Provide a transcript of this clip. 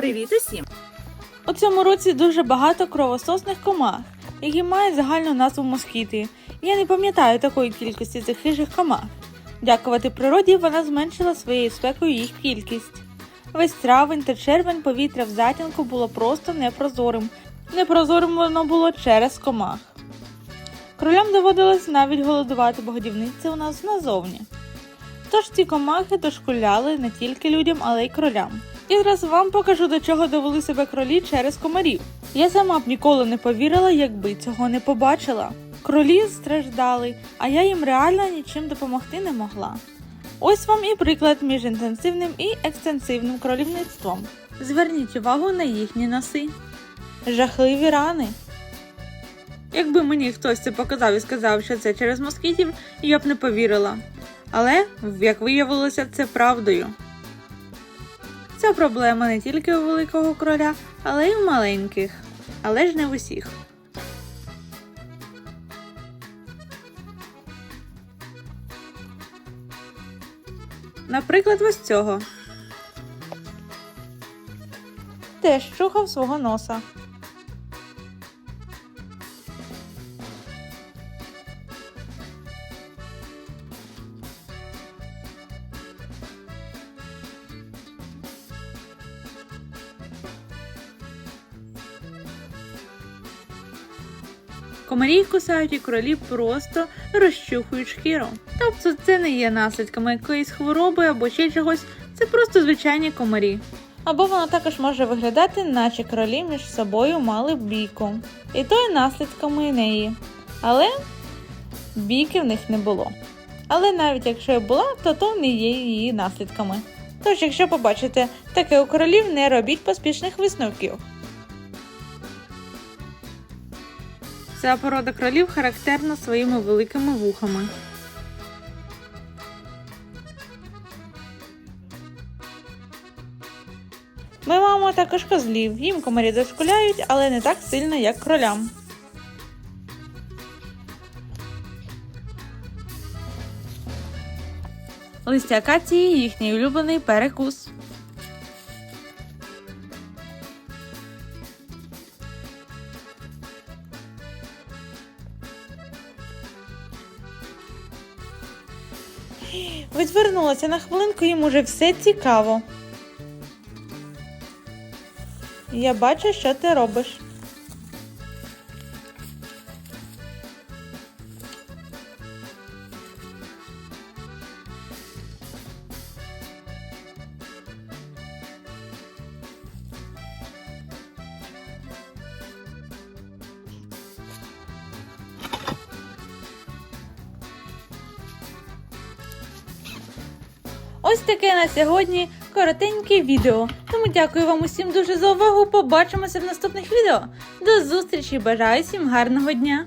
Привіт усім! У цьому році дуже багато кровососних комах, які мають загальну назву москіти. Я не пам'ятаю такої кількості цих хижих комах. Дякувати природі, вона зменшила своєю спекою їх кількість. Весь травень та червень повітря в затінку було просто непрозорим. Непрозорим воно було через комах. Кролям доводилось навіть голодувати, бо годівниця у нас назовні. Тож ці комахи дошкуляли не тільки людям, але й кролям. І зараз вам покажу, до чого довели себе кролі через комарів. Я сама б ніколи не повірила, якби цього не побачила. Кролі страждали, а я їм реально нічим допомогти не могла. Ось вам і приклад між інтенсивним і екстенсивним кролівництвом. Зверніть увагу на їхні носи. Жахливі рани. Якби мені хтось це показав і сказав, що це через москітів, я б не повірила. Але, як виявилося, це правдою. Ця проблема не тільки у великого короля, але й у маленьких, але ж не в усіх. Наприклад, ось цього. Теж чухав свого носа. Комарі кусають і кролі просто розчухують шкіру. Тобто це не є наслідками якоїсь хвороби або ще чогось, це просто звичайні комарі. Або воно також може виглядати, наче кролі між собою мали бійку. І то є наслідками неї. Але бійки в них не було. Але навіть якщо і була, то то не є її наслідками. Тож, якщо побачите таке у кролів, не робіть поспішних висновків. Ця порода кролів характерна своїми великими вухами. Ми маємо також козлів. Їм комарі дошкуляють, але не так сильно, як кролям. Листя акації їхній улюблений перекус. Відвернулася на хвилинку, їм уже все цікаво. Я бачу, що ти робиш. Ось таке на сьогодні коротеньке відео. Тому дякую вам усім дуже за увагу. Побачимося в наступних відео. До зустрічі! Бажаю всім гарного дня!